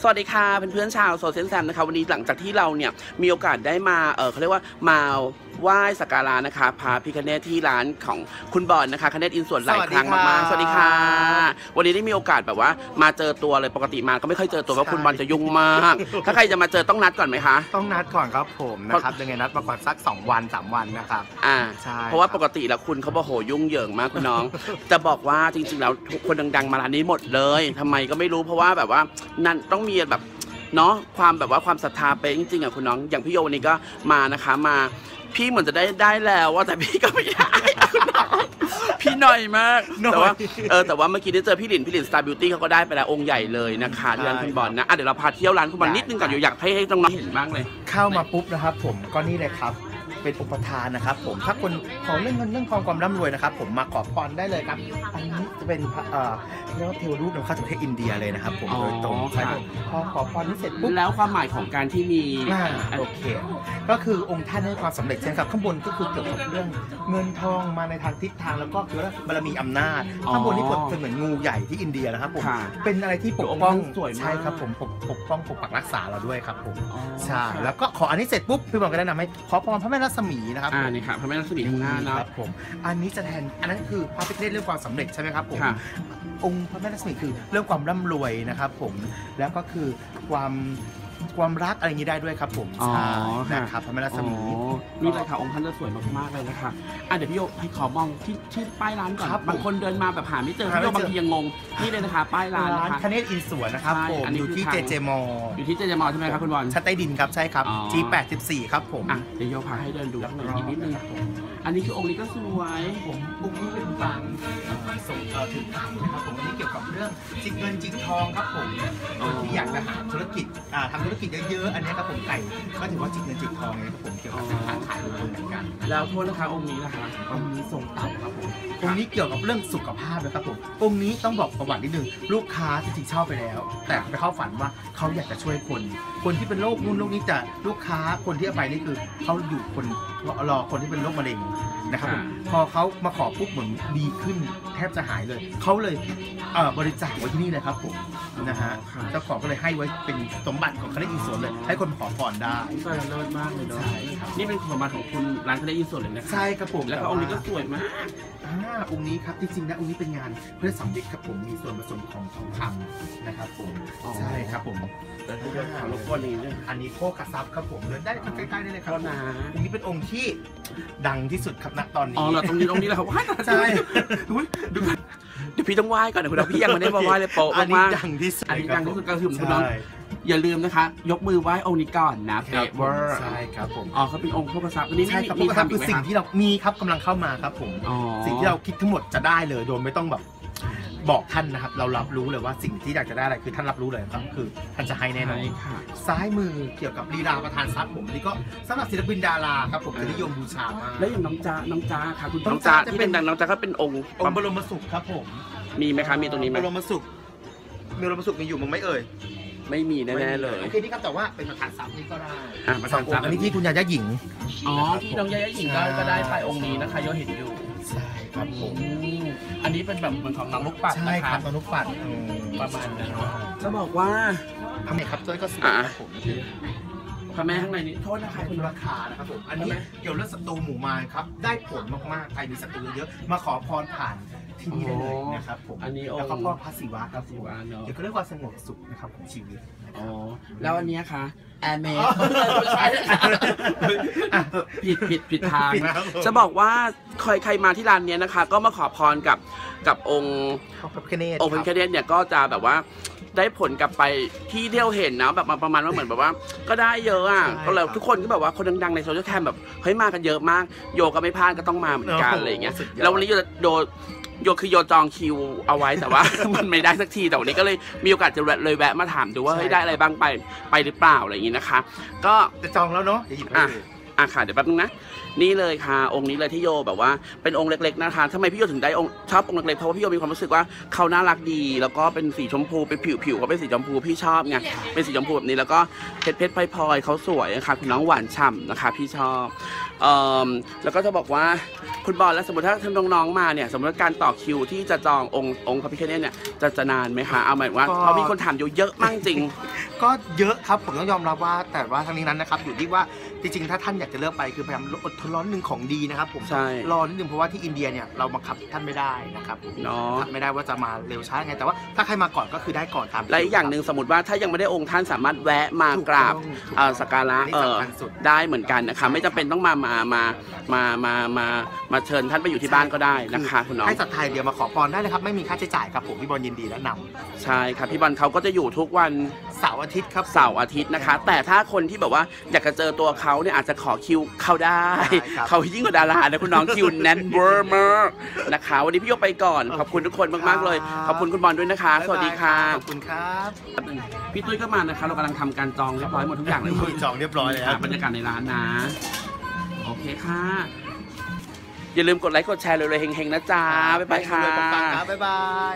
สวัสดีค่ะเพื่อนๆชาวโซเชียลแซมนะคะวันนี้หลังจากที่เราเนี่ยมีโอกาสได้มาเออเขาเรียกว่ามา ไหว้สักการะนะคะพระพิคเนตที่ร้านของคุณบอลนะคะคเนตอินส่วนหลายครั้งมากๆสสวัวัสสดีดีคค่ะรับวันนี้ได้มีโอกาสแบบว่ามาเจอตัวเลยปกติมาก็ไม่ค่อยเจอตัวเพราะใช่คุณบอลจะยุ่งมาก ถ้าใครจะมาเจอต้องนัดก่อนไหมคะ ต้องนัดก่อนครับผมนะครับยังไงนัดมาก่อนสัก 2 วัน 3 วันนะครับอ่าใช่เพราะว่าครับปกติแล้วคุณเขาบอกโหยุ่งเหยิงมากคุณน้อง จะบอกว่าจริงๆแล้วทุกคนดังๆมาร้านนี้หมดเลยทำไมก็ไม่รู้เพราะว่าแบบว่านั่นต้องมีแบบ เนาะความแบบว่าความศรัทธาไปจริงๆอะคุณน้องอย่างพี่โยวันนี้ก็มานะคะมาพี่เหมือนจะได้ได้แล้วว่าแต่พี่ก็ไม่ได้อะคุณน้องพี่หน่อยมากหน่อย แต่ว่าเออแต่ว่าเมื่อกี้ได้เจอพี่หลินพี่หลินสตาร์บิวตี้เขาก็ได้ไปแล้วองค์ใหญ่เลยนะคะที่ร้านคุณบอลนะอะเดี๋ยวเราพาเที่ยวร้านคุณบอลนิดนึงก่อนอยู่อยากให้ให้น้องๆเห็นบ้างเลย เข้ามาปุ๊บนะครับผมก็นี่เลยครับ เป็นอุปทานนะครับ ผมถ้าคนขอเรื่องเงินเรื่องทองความร่ำรวยนะครับ ผมมาขอพรได้เลยครับอันนี้จะเป็นพระเอ่อเรียกว่าเทวรูปนำเข้าจากประเทศอินเดียเลยนะครับ ผมอ๋อโดยตรงใช่ค่ะผมพอขอพรนี้เสร็จปุ๊บ แล้วความหมายของการที่มี อ่าโอเค ก็คือองค์ท่านให้ความสำเร็จเช่นครับข้างบนก็คือเกี่ยวกับเรื่องเงินทองมาในทางทิศทางแล้วก็คือว่าบารมีอำนาจอ๋อข้างบนนี่เป็นเหมือนงูใหญ่ที่อินเดียนะครับผมค่ะเป็นอะไรที่ปกป้ององค์ท่านสวยมาก ใช่ครับผมปกปกป้องปกปักรักษาเราด้วยครับผมอ๋อใช่แล้วก็ขออันนี้เสร็จปุ๊บพี่บอลก็แนะนำให้ขอพรพระแม่รัศมีนะครับอ่าผมนี่ค่ะพระแม่รัศมีข้างหน้าเนาะครับผม อันนี้จะแทนอันนั้นคือพระพิฆเนศเรื่องความสำเร็จใช่ไหมครับผมค่ะ องค์พระแม่รัศมีคือเรื่องความร่ำรวยนะครับผมแล้วก็คือความ ความรักอะไรอย่างนี้ได้ด้วยครับผมอ๋อ ใช่ค่ะนะครับพระแม่รัศมี อ๋อนี่เลยค่ะองค์ท่านจะสวยมากๆเลยนะคะอะเดี๋ยวพี่โยให้ขอมองที่ที่ป้ายร้านก่อนครับผมบางคนเดินมาแบบหาไม่เจอหาพี่ไม่โยเจอ บางทียังงงนี่เลยนะคะป้ายร้านร้านนะคะ คเนตอินสวนนะครับใช่ผมอันนี้อยู่ที่คือเจทาง เจมออยู่ที่เจเจมอใช่ไหมครับคุณบอล ชั้นใต้ดินครับใช่ครับ อ๋อ G84 ครับผม อะเดี๋ยวโยพาให้เดินดูข้างในอีกนิดนึงอันนี้คือองค์นี้ก็สวยผมองค์นี้เป็นปางเอ่อส่งเอ่อถึงถังนะครับผมอันนี้เกี่ยวกับเรื่องจิกเงินจิกทองครับผมคนที่อยากจะหาธุรกิจอ่าทำธุรกิจเยอะๆ อันนี้ครับผมไก่ก็ถือว่าจิกเงินจิกทองไงครับผมเกี่ยวกับการค้าขายลงทุนเหมือนกัน แล้วโทษนะคะองค์นี้นะคะองค์นี้ทรงเต่าครับผมองค์นี้เกี่ยวกับเรื่องสุขภาพนะครับผมองค์นี้ต้องบอกประวัตินิดนึงลูกค้าจริงๆเช่าไปแล้ว แต่ไปเข้าฝันว่าเขาอยากจะช่วยคน คนที่เป็นโรคนู่นโรคนี้จะลูกค้าคนที่เอาไปนี่คือเขาอยู่คนรอคนที่เป็นโรคมะเร็งนะครับผมพอเขามาขอปุ๊บเหมือนดีขึ้น แทบจะหายเลยเขาเลยเอ่อบริจาคไว้ที่นี่เลยครับผม นะฮะค่ะเจ้าของก็เลยให้ไว้เป็นสมบัติของคณะอินสวนเลย ให้คนขอพรได้ สวยเลิศมากเลยเนาะใช่ครับ นี่เป็นสมบัติของคุณร้านคาเนอินสวนเลยนะคะใช่ครับผมแล้วก็องค์นี้ก็สวยมาก อ่าองค์นี้ครับจริงๆนะองค์นี้เป็นงานเพื่อสำเร็จครับผมมีส่วนผสมของทองคำนะครับผมอ๋อ ใช่ครับผม แล้วที่จะขอรบกวนนี้ด้วยอันนี้โคกระซับครับผมเดินได้ใกล้ๆได้เลยครับโทษนะองค์นี้เป็นองค์ที่ดังที่สุดครับณตอนนี้อ๋อเหราตรงนี้ตรงนี้แหละครับว้ายใช่ อุ๊ยเดี๋ยวก่อน เดี๋ยวพี่ต้องไหว้ก่อนนะคุณน้องพี่ยังไม่ได้มาไหว้เลยโป๊ะอันนี้มากดังที่สุดๆอันนี้ดังที่สุดก็คือใช่คุณน้องอย่าลืมนะคะ ยกมือไหว้องค์นี้ก่อนนะครับเป๊ะเวอร์ใช่ครับผมอ๋อเขาเป็นองค์พวกกระซับอันนี้ใช่ไม่ครับมีโคกระซับทำอีคืกอไหมสิ่งคะที่เรามีครับกำลังเข้ามาครับผมอ๋อสิ่งที่เราคิดทั้งหมดจะได้เลยโดยไม่ต้องแบบ บอกท่านนะครับ เรารับรู้เลยว่าสิ่งที่อยากจะได้อะไรคือท่านรับรู้เลยครับคือท่านจะให้แน่นอนใช่ค่ะซ้ายมือเกี่ยวกับลีลาประธานทรัพย์ผมอันนี่ก็สำหรับศิลปินดาราครับผมจะนิยมบูชามากแล้วอย่างน้องจ้าน้องจ้าค่ะคุณน้น้อองงจ๊ะจ้าจะที่เป็เป็นนดังน้องจ้าก็เป็นองค์องค์บรมสุขครับผมมีไหมคะมีตรงนี้ไหมบรมสุขบรมสุขมีอยู่มึงไหม่เอ่ย ไม่มีแน่ๆเลย โอเคนี่ครับแต่ว่าเป็นประธานทรัพย์นี่ก็ได้อะประสธาอนงทอรังพย์ค์อันนี้ที่คุณยาย่าหญิง อ๋อที่น้องยายาหญิงก็ใช่ก็ได้ไปองค์นี้นะคะโยเห็นอยู่ใช่ครับผม อืมอันนี้เป็นแบบเหมือนของน้องลูกปัดใช่นะคคะรับตอนนุกปัดอืมประมาณนั้นจะบอกว่า ทำไมครับจ้อยก็สวยอะ ครับผมพระแม่ข้างในนี้โทษนะคะคุคุณณราคานะครับผม อันนี้ทำไมเกี่ยวเรื่องศัตรูหมู่มารครับ ได้ผลมากๆ ใครมีศัตรูเยอะมาขอพรผ่าน ที่นี่ได้เลยนะครับผม อันนี้องแล้วค์ก็พ่อพระศิวะครับศิวะเนอะเกี่ยวกับเรื่องความสงบสุขนะครับของชีวิตนะคอ๋รัอบแล้วอันเนี้ยคะแอร์เมสใช่ผิดผิดผิดทางผิดนะครับผมจะบอกว่าใครใครมาที่ร้านเนี้ยนะคะ ก็มาขอพรกับกับองค์ขอบพระพิฆเนศองค์พระคแครับเนตเนี่ยก็จะแบบว่าได้ผลกลับไปที่เที่ยวเห็นนะแบบมาประมาณว่าเหมือนแบบว่า ก็ได้เยอะอะใช่ก็เลยครับทุกคนก็แบบว่าคนดังๆในโซเชียลแคมแบบเฮ้ยมากันเยอะมาก โยก็ไม่พลาดก็ต้องมาเหมือนกันโอ้โหอะไรอย่างเงี้ยสุดยอดแล้ววันนี้โยโย โยคือโยจองคิวเอาไว้แต่ว่า มันไม่ได้สักทีแต่วันนี้ก็เลยมีโอกาสจะเลยแวะมาถามดูว่าเฮ้ยได้อะไรบ้างไปไปหรือเปล่าอะไรอย่างงี้นะคะ ก็จะจองแล้วเนาะอย่าหยิบให้อะเลย อะค่ะเดี๋ยวแป๊บนึงนะ นี่เลยค่ะ องค์นี้เลยที่โยแบบว่าเป็นองค์เล็กๆนะคะทำไมพี่โยถึงได้องค์ชอบองค์เล็กๆเพราะว่าพี่โยมีความรู้สึกว่าเขาน่ารักดี แล้วก็เป็นสีชมพูเป็นผิวๆเขาเป็นสีชมพูพี่ชอบไงเป็นสีชมพูแบบนี้แล้วก็เพชรเพชรพลอยๆเขาสวยนะคะคุณน้องหวานฉ่ำนะคะพี่ชอบเอ่อแล้วก็จะบอกว่าคุณบอลแล้วสมมติถ้าท่านน้องๆมาเนี่ยสมมติว่าการต่อคิวที่จะจององค์องค์พระพิฆเนศเนี่ยจะจะนานไหมคะเอาหมายว่าก็เพราะมีคนถามอยู่เยอะมากจริง ก็เยอะครับผมต้องยอมรับว่า แต่ว่าทั้งนี้นั้นนะครับอยู่ที่ว่าจริงๆถ้าท่านอยากจะเลือกไปคือพยายามอดทนร้อนหนึ่งของดีนะครับผมใช่รอนิดนึงเพราะว่าที่อินเดียเนี่ยเราบังคับท่านไม่ได้นะครับผมเนาะ บังคับไม่ได้ว่าจะมาเร็วช้ายังไงแต่ว่าถ้าใครมาก่อนก็คือได้ก่อนตามและอีกอย่างหนึ่งสมมติว่าถ้ายังไม่ได้องค์ท่านสามารถแวะมากราบถูต้องเอ่อสักการะอันนี้เออสำคัญสุด ได้เหมือนกันนะคะไม่จำเป็นต้องมามามามามามามาเชิญท่านไปอยู่ที่บ้านก็ได้นะคะคุณน้องให้ศรัทธาเดียวมาขอพรได้เลยครับ ไม่มีค่าใช้จ่ายครับผมพี่บอลยินดีแนะนำใช่ครับพี่บอลเขาก็จะอยู่ทุกวันเสาร์อาทิตย์ครับ เสาร์อาทิตย์นะคะ แต่ถ้าคนที่แบบว่าอยากจะเจอตัวเขาเนี่ยอาจจะขอคิวเขาได้ได้ครับเขายิ่งกว่าดารานะคุณน้องคิวแน่นเวอร์มากนะคะ วันนี้พี่โยไปก่อน ขอบคุณทุกคนมากๆเลย ขอบคุณคุณบอลด้วยนะคะ สวัสดีค่ะ ขอบคุณครับ พี่ตุ้ยก็มานะคะ เรากำลังทำการจองเรียบร้อยหมดทุกอย่างเลยจองเรียบร้อยแล้วบรรยากาศในร้านนะ โอเคค่ะอย่าลืมกดไลค์กดแชร์เลยเลยๆเฮงๆนะจ๊ะ บ๊ายบายค่ะปังๆครับบ๊ายบาย